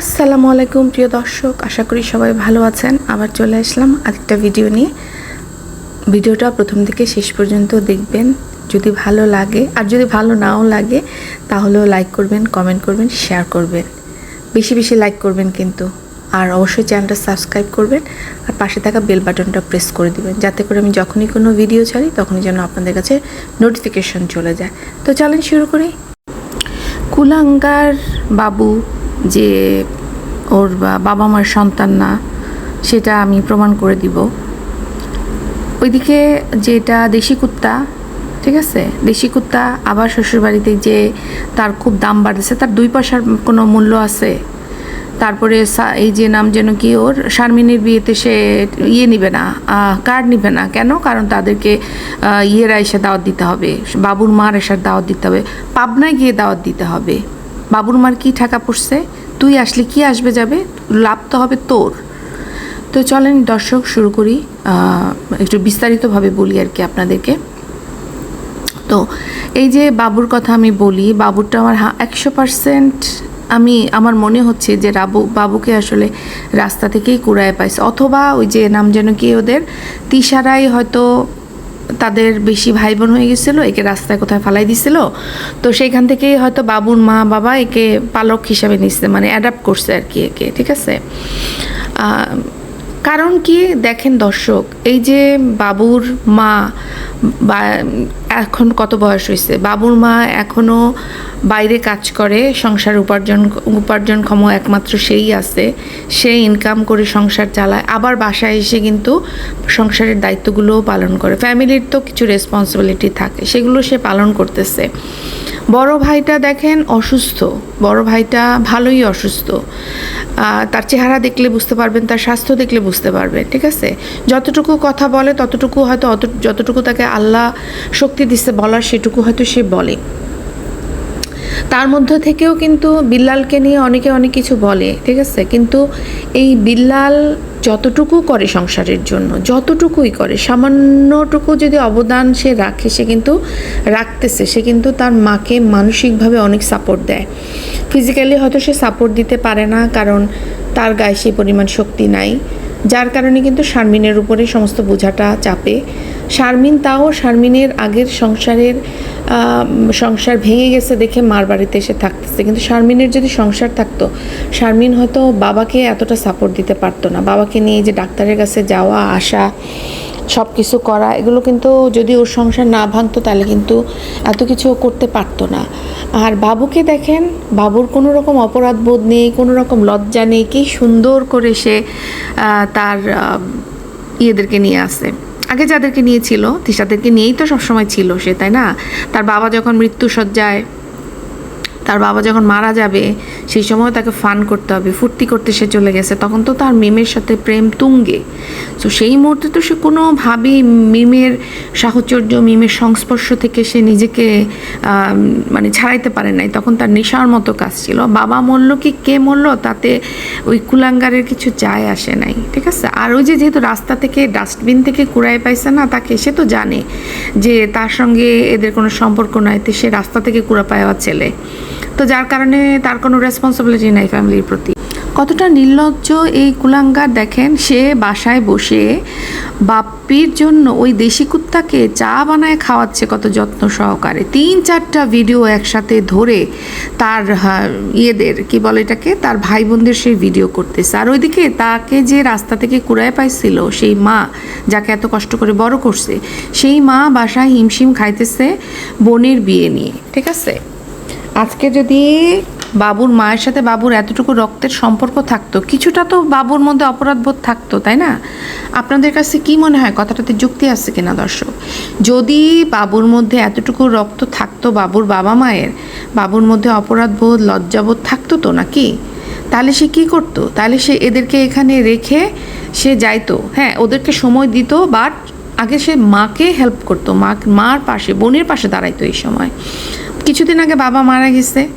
আসসালামু আলাইকুম, প্রিয় দর্শক। আশা করি সবাই ভালো আছেন। আবার চলে আসলাম আরেকটা ভিডিও নিয়ে। ভিডিওটা প্রথম থেকে শেষ পর্যন্ত দেখবেন। যদি ভালো লাগে, আর যদি ভালো নাও লাগে, তাহলেও লাইক করবেন কমেন্ট করবেন শেয়ার করবেন। বেশি বেশি লাইক করবেন কিন্তু। আর অবশ্যই চ্যানেলটা সাবস্ক্রাইব করবেন, আর পাশে থাকা বেল বাটনটা প্রেস করে দিবেন। যাতে করে আমি যখনই কোনো ভিডিও ছাড়ি, তখনই যেন আপনাদের কাছে নোটিফিকেশন চলে যায়। তো চলেন শুরু করি। কুলাঙ্গার বাবু যে ওর বাবা মার সন্তান না, সেটা আমি প্রমাণ করে দিব। ওইদিকে যেটা দেশি কুত্তা, ঠিক আছে? দেশি কুত্তা আবার শ্বশুরবাড়িতে যে তার খুব দাম বাড়তেছে, তার দুই পয়সার কোনো মূল্য আছে। তারপরে এই যে নাম যেন কি ওর, শারমিনের বিয়েতে সে ইয়ে নিবে না কার্ড নিবে না। কেন? কারণ তাদেরকে ইয়েরা এসে দাওয়াত দিতে হবে, বাবুর মার এসে দাওয়াত দিতে হবে, পাবনায় গিয়ে দাওয়াত দিতে হবে। বাবুর মার কি টাকা পড়ছে? তুই আসলে কি আসবে যাবে? লাভ তো হবে তোর। তো চলেন দর্শক, শুরু করি। একটু বিস্তারিতভাবে বলি আর কি আপনাদেরকে। তো এই যে বাবুর কথা আমি বলি, বাবুরটা আমার একশো পার্সেন্ট আমি, আমার মনে হচ্ছে যে রাবু, বাবুকে আসলে রাস্তা থেকেই কুড়ায় পাইছে। অথবা ওই যে নাম যেন কি ওদের? তিসারাই হয়তো তাদের বেশি ভাই বোন হয়ে গেছিল, একে রাস্তায় কোথায় ফালাই দিছিল। তো সেইখান থেকেই হয়তো বাবুর মা, বাবা একে পালক হিসাবে নিচ্ছে মানে অ্যাডাপ্ট করছে আর কি একে, ঠিক আছে? কারণ কি দেখেন দর্শক, এই যে বাবুর মা, বা এখন কত বয়স হয়েছে বাবুর মা এখনও বাইরে কাজ করে, সংসার উপার্জন উপার্জনক্ষম একমাত্র সেই আছে, সে ইনকাম করে সংসার চালায়, আবার বাসায় এসে কিন্তু সংসারের দায়িত্বগুলোও পালন করে। ফ্যামিলির তো কিছু রেসপন্সিবিলিটি থাকে, সেগুলো সে পালন করতেছে। বড় ভাইটা দেখেন অসুস্থ। বড় ভাইটা ভালোই অসুস্থ। তার চেহারা দেখলে বুঝতে পারবেন, তার স্বাস্থ্য দেখলে বুঝতে পারবেন, ঠিক আছে? যতটুকু কথা বলে, ততটুকু হয়তো অত, যতটুকু তাকে আল্লাহ শক্তি দিচ্ছে বলার, সেটুকু হয়তো সে বলে। তার মধ্যে থেকেও কিন্তু বিল্লালকে নিয়ে অনেকে অনেক কিছু বলে, ঠিক আছে? কিন্তু এই বিল্লাল যতটুকু করে সংসারের জন্য, যতটুকুই করে, সামান্যটুকু যদি অবদান সে রাখে, সে কিন্তু রাখতেছে, সে কিন্তু তার মাকে মানসিকভাবে অনেক সাপোর্ট দেয়। ফিজিক্যালি হয়তো সে সাপোর্ট দিতে পারে না, কারণ তার গায়ে সেই পরিমাণ শক্তি নাই। যার কারণে কিন্তু শারমিনের উপরে সমস্ত বোঝাটা চাপে। শারমিন তাও শারমিনের আগের সংসারের সংসার ভেঙে গেছে দেখে মার বাড়িতে এসে থাকতেছে। কিন্তু শারমিনের যদি সংসার থাকতো, শারমিন হয়তো বাবাকে এতটা সাপোর্ট দিতে পারতো না। বাবাকে নিয়ে যে ডাক্তারের কাছে যাওয়া, আসা সব কিছু করা, এগুলো কিন্তু যদি ওর সংসার না ভাঙতো তাহলে কিন্তু এত কিছু করতে পারতো না। আর বাবুকে দেখেন, বাবুর কোনো রকম অপরাধ বোধ নেই, কোনো রকম লজ্জা নেই, কি সুন্দর করে সে তার ইয়েদেরকে নিয়ে আসে। আগে যাদেরকে নিয়েছিল তিশাদেরকে নিয়েই তো সবসময় ছিল সে, তাই না? তার বাবা যখন মৃত্যুসজ্জায় তার বাবা যখন মারা যাবে, সেই সময় তাকে ফান করতে হবে, ফুর্তি করতে সে চলে গেছে। তখন তো তার মিমের সাথে প্রেম তুঙ্গে। তো সেই মুহূর্তে তো সে কোনোভাবেই মিমের সাহচর্য, মিমের সংস্পর্শ থেকে সে নিজেকে মানে ছাড়াইতে পারে নাই। তখন তার নেশার মতো কাজ ছিল। বাবা মরল কি, কে মরল, তাতে ওই কুলাঙ্গারের কিছু চায় আসে নাই, ঠিক আছে? আর ওই যে যেহেতু রাস্তা থেকে, ডাস্টবিন থেকে কুড়াই পাইছে না, তাকে সে তো জানে যে তার সঙ্গে এদের কোনো সম্পর্ক নাই, তো সে রাস্তা থেকে কুড়া পাওয়া ছেলে। তো যার কারণে তার কোনো রেসপন্সিবিলিটি নাই ফ্যামিলির প্রতি। কতটা নির্লজ্জ এই কুলাঙ্গার দেখেন, সে বাসায় বসে বাপ্পির জন্য ওই দেশি কুত্তাকে চা বানায় খাওয়াচ্ছে কত যত্ন সহকারে। তিন চারটা ভিডিও একসাথে ধরে তার ইয়েদের, কি বলে এটাকে, তার ভাই বোনদের সেই ভিডিও করতেছে। আর ওইদিকে তাকে যে রাস্তা থেকে কুড়ায় পাইছিল, সেই মা, যাকে এত কষ্ট করে বড় করছে, সেই মা বাসায় হিমশিম খাইতেছে বোনের বিয়ে নিয়ে, ঠিক আছে? আজকে যদি বাবুর মায়ের সাথে বাবুর এতটুকু রক্তের সম্পর্ক থাকতো, কিছুটা তো বাবুর মধ্যে অপরাধবোধ থাকতো, তাই না? আপনাদের কাছে কি মনে হয়? কথাটাতে যুক্তি আছে কিনা, দর্শক? যদি বাবুর মধ্যে এতটুকু রক্ত থাকতো বাবুর বাবা মায়ের, বাবুর মধ্যে অপরাধবোধ লজ্জাবোধ থাকতো তো নাকি? তাহলে সে কি করতো? তাহলে সে এদেরকে এখানে রেখে সে যাইতো। হ্যাঁ ওদেরকে সময় দিত, বাট আগে সে মাকে হেল্প করতো, মা, মার পাশে, বোনের পাশে দাঁড়াইতো এই সময়। কিছুদিন আগে বাবা মারা গেছে।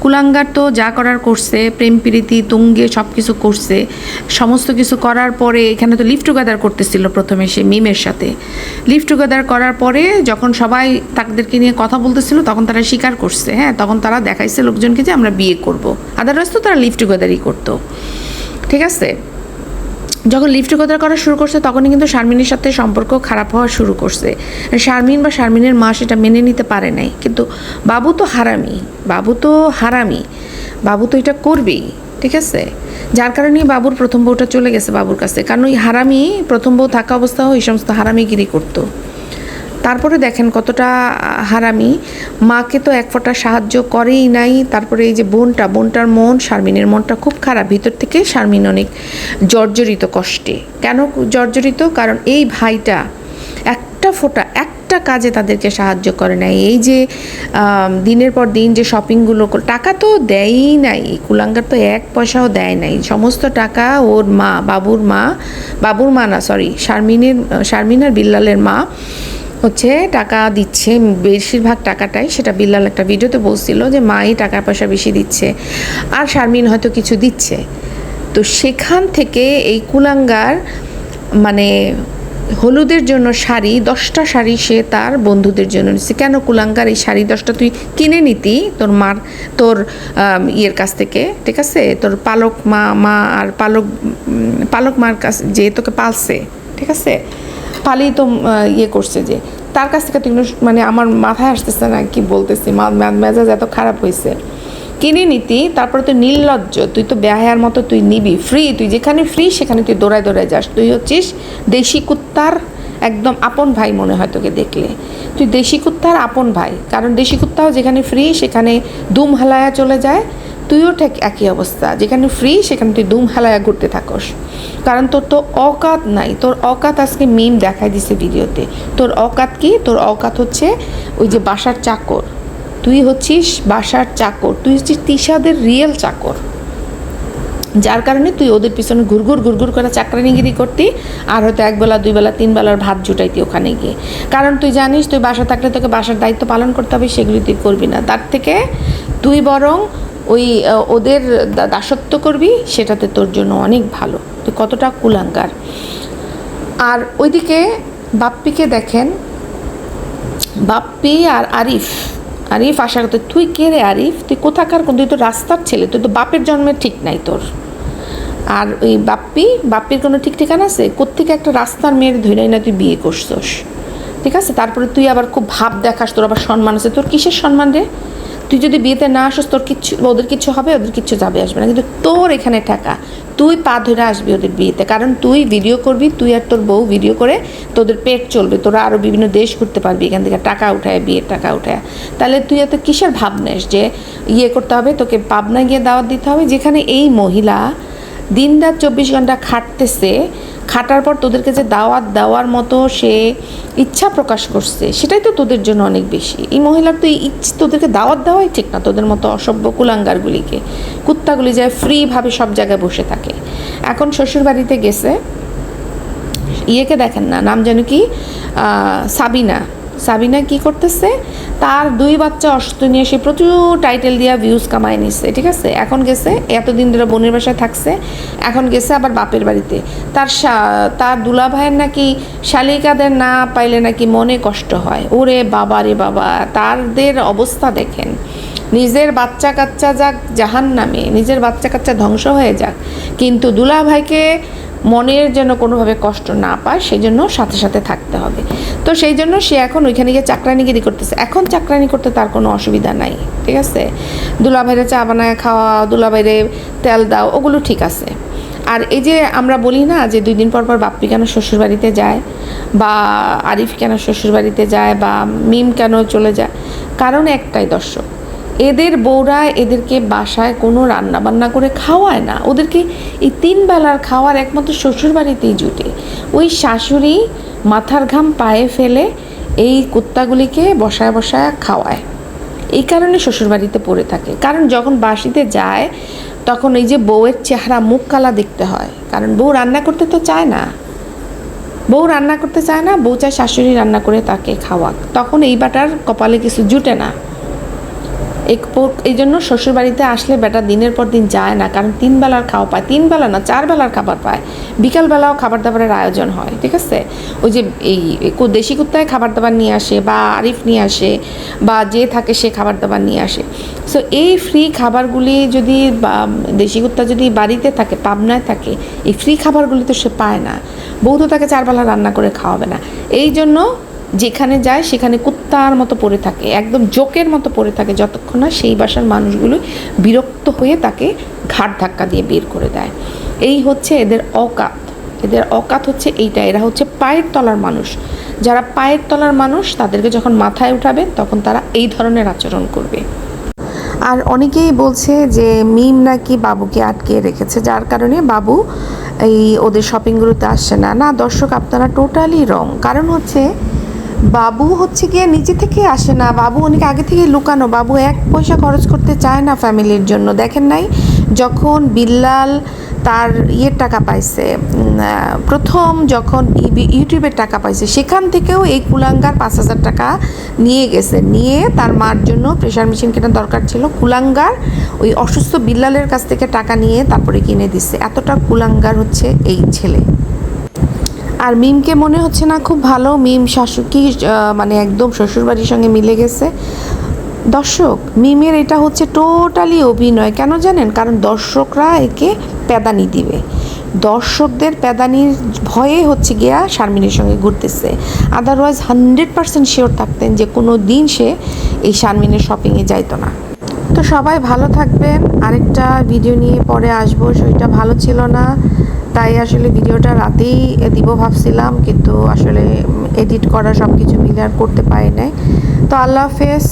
কুলাঙ্গার তো যা করার করছে, প্রেম, প্রীতি, তুঙ্গে সব কিছু করছে। সমস্ত কিছু করার পরে এখানে তো লিভ টুগেদার করতেছিল প্রথমে সে মিমের সাথে। লিভ টুগেদার করার পরে যখন সবাই তাদেরকে নিয়ে কথা বলতেছিল, তখন তারা স্বীকার করছে হ্যাঁ? তখন তারা দেখাইছে লোকজনকে যে আমরা বিয়ে করব। আদারওয়াইজ তো তারা লিভ টুগেদারই করতো। ঠিক আছে? যখন লিফটের কথা করা শুরু করছে, তখনই কিন্তু শারমিনের সাথে সম্পর্ক খারাপ হওয়া শুরু করছে। শারমিন বা শারমিনের মা সেটা মেনে নিতে পারে নাই। কিন্তু বাবু তো হারামি, বাবু তো হারামি, বাবু তো এটা করবেই, ঠিক আছে? যার কারণে বাবুর প্রথম বউটা চলে গেছে বাবুর কাছে। কারণ ওই হারামি, প্রথম বউ থাকা অবস্থাও এই সমস্ত হারামিগিরি করতো। তারপরে দেখেন কতটা হারামি। মাকে তো এক ফোঁটা সাহায্য করেই নাই, তারপরে এই যে বোনটা, বোনটার মন শারমিনের মনটা খুব খারাপ, ভিতর থেকে শারমিন অনেক জর্জরিত কষ্টে। কেন জর্জরিত? কারণ এই ভাইটা একটা ফোঁটা, একটা কাজে তাদেরকে সাহায্য করে নাই। এই যে দিনের পর দিন যে শপিংগুলো টাকা তো দেয়ই নাই। কুলাঙ্গার তো এক পয়সাও দেয় নাই। সমস্ত টাকা ওর মা, বাবুর মা বাবুর মা না সরি শারমিনের, শারমিন আর বিল্লালের মা হচ্ছে টাকা দিচ্ছে, বেশিরভাগ টাকাটাই, সেটা বিল্লাল একটা ভিডিওতে বলছিল যে মাই টাকা পয়সা বেশি দিচ্ছে, আর শারমিন হয়তো কিছু দিচ্ছে। তো সেখান থেকে এই কুলাঙ্গার মানে হলুদের জন্য শাড়ি, দশটা শাড়ি সে তার বন্ধুদের জন্য নিচ্ছে কেন কুলাঙ্গার এই শাড়ি দশটা তুই কিনে নিতি? তোর মার, তোর ইয়ের কাছ থেকে, ঠিক আছে? তোর পালক মা মা আর পালক পালক মার কাছ, যে তোকে পালছে, ঠিক আছে? পালি তো ইয়ে করছে যে, তার কাছ থেকে তুই মানে আমার মাথায় আসতেছে না কি বলতেছি মেজাজ এত খারাপ হয়েছে কিনে নিতি, তারপরে তুই নির্লজ্জ, তুই তো বেহায়ার মতো তুই নিবি ফ্রি তুই যেখানে ফ্রি সেখানে তুই দৌড়ায় দৌড়ায় যাস। তুই হচ্ছিস দেশি কুত্তার একদম আপন ভাই মনে হয় তোকে দেখলে। তুই দেশি কুত্তার আপন ভাই, কারণ দেশি কুত্তাও যেখানে ফ্রি সেখানে দুম হালায়া চলে যায়। তুইও ঠিক একই অবস্থা। যেখানে ফ্রি সেখানে তুই দুম হালায়া ঘুরতে থাকস। কারণ তোর তো অকাত নাই। তোর অকাত আজকে মিম দেখাই দিছে ভিডিওতে। তোর অকাত কি? তোর অকাত হচ্ছে ওই যে বাসার চাকর। তুই হচ্ছিস বাসার চাকর। তুই হচ্ছিস তিশাদের রিয়েল চাকর। যার কারণে তুই ওদের পিছনে ঘুরঘুর ঘুরঘুর করে চাকরানিগিরি করতি আর হয়তো এক বেলা, দুই বেলা, তিন বেলার ভাত জুটাইতি ওখানে গিয়ে। কারণ তুই জানিস, তুই বাসা থাকলে তোকে বাসার দায়িত্ব পালন করতে হবে, সেগুলি তুই করবি না। তার থেকে তুই বরং ওই ওদের দাসত্ব করবি, সেটাতে তোর জন্য অনেক ভালো। তুই কতটা কুলাঙ্গার। আর ওইদিকে বাপ্পিকে দেখেন। বাপ্পি আর আরিফ। আরিফ, আশা করতে, তুই কে রে আরিফ? তুই কোথাকার তুই তো রাস্তার ছেলে, তুই তো বাপের জন্মের ঠিক নাই তোর। আর ওই বাপ্পি, বাপ্পির কোনো ঠিক ঠিকানা আছে? কোত্থেকে একটা রাস্তার মেয়ের ধরে না তুই বিয়ে করছস? ঠিক আছে? তারপরে তুই আবার খুব ভাব দেখাস, তোর আবার সম্মান আছে। তোর কিসের সম্মান রে? তুই যদি বিয়েতে না আসস, তোর কিচ্ছু, ওদের কিছু হবে, ওদের কিচ্ছু যাবে, আসবে না। কিন্তু তোর এখানে টাকা তুই পা ধরে আসবি ওদের বিয়েতে। কারণ তুই ভিডিও করবি, তুই আর তোর বউ ভিডিও করে তোদের পেট চলবে। তোরা আরও বিভিন্ন দেশ ঘুরতে পারবি এখান থেকে। টাকা উঠায়, বিয়ের টাকা উঠায়। তাহলে তুই এত কিসের ভাব নেস যে ইয়ে করতে হবে, তোকে পাবনা গিয়ে দাওয়াত দিতে হবে, যেখানে এই মহিলা দিন রাত চব্বিশ ঘণ্টা খাটতেছে, খাটার পর তোদেরকে যে দাওয়াত দেওয়ার মতো সে ইচ্ছা প্রকাশ করছে, সেটাই তো তোদের জন্য অনেক বেশি। এই মহিলার তো ইচ্ছে, তোদেরকে দাওয়াত দেওয়াই ঠিক না, তোদের মতো অসভ্য কুলাঙ্গারগুলিকে। কুত্তাগুলি যায় ফ্রিভাবে সব জায়গায় বসে থাকে। এখন শ্বশুরবাড়িতে গেছে। ইয়েকে দেখেন না, নাম যেন কি? সাবিনা। সাবিনা কি করতেছে? তার দুই বাচ্চা অসুস্থ নিয়ে সে প্রচুর টাইটেল দিয়া ভিউজ কামায় নিচ্ছে ঠিক আছে? এখন গেছে, এতদিন ধরে বোনের বাসায় থাকছে, এখন গেছে আবার বাপের বাড়িতে। তার তার দুলা ভাইয়ের নাকি শালিকাদের না পাইলে নাকি মনে কষ্ট হয়। ওরে বাবা রে বাবা তাদের অবস্থা দেখেন। নিজের বাচ্চা কাচ্চা যাক জাহান নামে নিজের বাচ্চা কাচ্চা ধ্বংস হয়ে যাক। কিন্তু দুলা ভাইকে মনের যেন কোনোভাবে কষ্ট না পায় সেই জন্য সাথে সাথে থাকতে হবে। তো সেই জন্য সে এখন ওইখানে গিয়ে চাকরানিগিরি করতেছে। এখন চাকরানি করতে তার কোনো অসুবিধা নাই, ঠিক আছে? দুলা দুলাভাইরে চা বানায় খাওয়া দুলা দুলাভাইরে তেল দাও, ওগুলো ঠিক আছে। আর এই যে আমরা বলি না যে দুই দিন পর পর বাপ্পি কেন শ্বশুরবাড়িতে যায়, বা আরিফ কেন শ্বশুরবাড়িতে যায়, বা মিম কেন চলে যায়, কারণ একটাই দর্শক। এদের বউরা এদেরকে বাসায় কোনো রান্না বান্না করে খাওয়ায় না। ওদেরকে এই তিন বেলার খাওয়ার একমাত্র শ্বশুর বাড়িতেই জুটে। ওই শাশুড়ি মাথার ঘাম পায়ে ফেলে এই কুত্তাগুলিকে বসায় বসায় খাওয়ায়। এই কারণে শ্বশুরবাড়িতে পড়ে থাকে। কারণ যখন বাসিতে যায়, তখন এই যে বউয়ের চেহারা, মুখ কালা দেখতে হয়। কারণ বউ রান্না করতে তো চায় না। বউ রান্না করতে চায় না, বউ চায় শাশুড়ি রান্না করে তাকে খাওয়াক। তখন এই বাটার কপালে কিছু জুটে না। এই জন্য শ্বশুরবাড়িতে আসলে বেটা দিনের পর দিন যায় না, কারণ তিন বেলার খাওয়া পায়, তিন বেলা না, চার বেলার খাবার পায়। বিকালবেলাও খাবার দাবারের আয়োজন হয়, ঠিক আছে? ওই যে এই দেশি কুত্তায় খাবার দাবার নিয়ে আসে বা আরিফ নিয়ে আসে বা যে থাকে সে খাবার দাবার নিয়ে আসে। সো এই ফ্রি খাবারগুলি যদি দেশি কুত্তা যদি বাড়িতে থাকে, পাবনায় থাকে, এই ফ্রি খাবারগুলি তো সে পায় না। বউ তো তাকে চারবেলা রান্না করে খাওয়াবে না। এই জন্য যেখানে যায়, সেখানে কুত্তার মতো পড়ে থাকে, একদম জোকের মতো পড়ে থাকে যতক্ষণ না সেই বাসার মানুষগুলো বিরক্ত হয়ে তাকে ঘাট ধাক্কা দিয়ে বের করে দেয়। এই হচ্ছে এদের অকাত। এদের অকাত হচ্ছে এইটা, এরা হচ্ছে পায়ের তলার মানুষ। যারা পায়ের তলার মানুষ, তাদেরকে যখন মাথায় উঠাবেন তখন তারা এই ধরনের আচরণ করবে। আর অনেকেই বলছে যে, মিম নাকি বাবুকে আটকে রেখেছে, যার কারণে বাবু এই ওদের শপিংগুলোতে আসছে না। না, দর্শক, আপনারা টোটালি রং কারণ হচ্ছে বাবু হচ্ছে গিয়ে নিজে থেকে আসে না। বাবু অনেক আগে থেকে লুকানো। বাবু এক পয়সা খরচ করতে চায় না ফ্যামিলির জন্য। দেখেন নাই? যখন বিল্লাল তার ইয়ের টাকা পাইছে প্রথম যখন ইউটিউবের টাকা পাইছে, সেখান থেকেও এই কুলাঙ্গার পাঁচ হাজার টাকা নিয়ে গেছে। নিয়ে তার মার জন্য প্রেশার মেশিন কেনার দরকার ছিল। কুলাঙ্গার ওই অসুস্থ বিল্লালের কাছ থেকে টাকা নিয়ে তারপরে কিনে দিচ্ছে এতটা কুলাঙ্গার হচ্ছে এই ছেলে। আর মিমকে মনে হচ্ছে না খুব ভালো। মিম, শাশুকি মানে একদম শ্বশুরবাড়ির সঙ্গে মিলে গেছে। দর্শক, মিমের এটা হচ্ছে টোটালি অভিনয়। কেন জানেন? কারণ দর্শকরা একে প্যাদানি দিবে। দর্শকদের প্যাদানির ভয়ে হচ্ছে গিয়া শারমিনের সঙ্গে ঘুরতেছে। আদারওয়াইজ হান্ড্রেড পার্সেন্ট শিওর থাকতেন যে কোনো দিন সে এই শারমিনের শপিংয়ে যাইতো না। তো সবাই ভালো থাকবেন। আরেকটা ভিডিও নিয়ে পরে আসব। সেটা ভালো ছিল না। তাই আসলে ভিডিওটা রাতেই দিব ভাবছিলাম, কিন্তু আসলে এডিট করা সব কিছু মিলে আর করতে পারি নাই। তো আল্লাহ হাফেজ।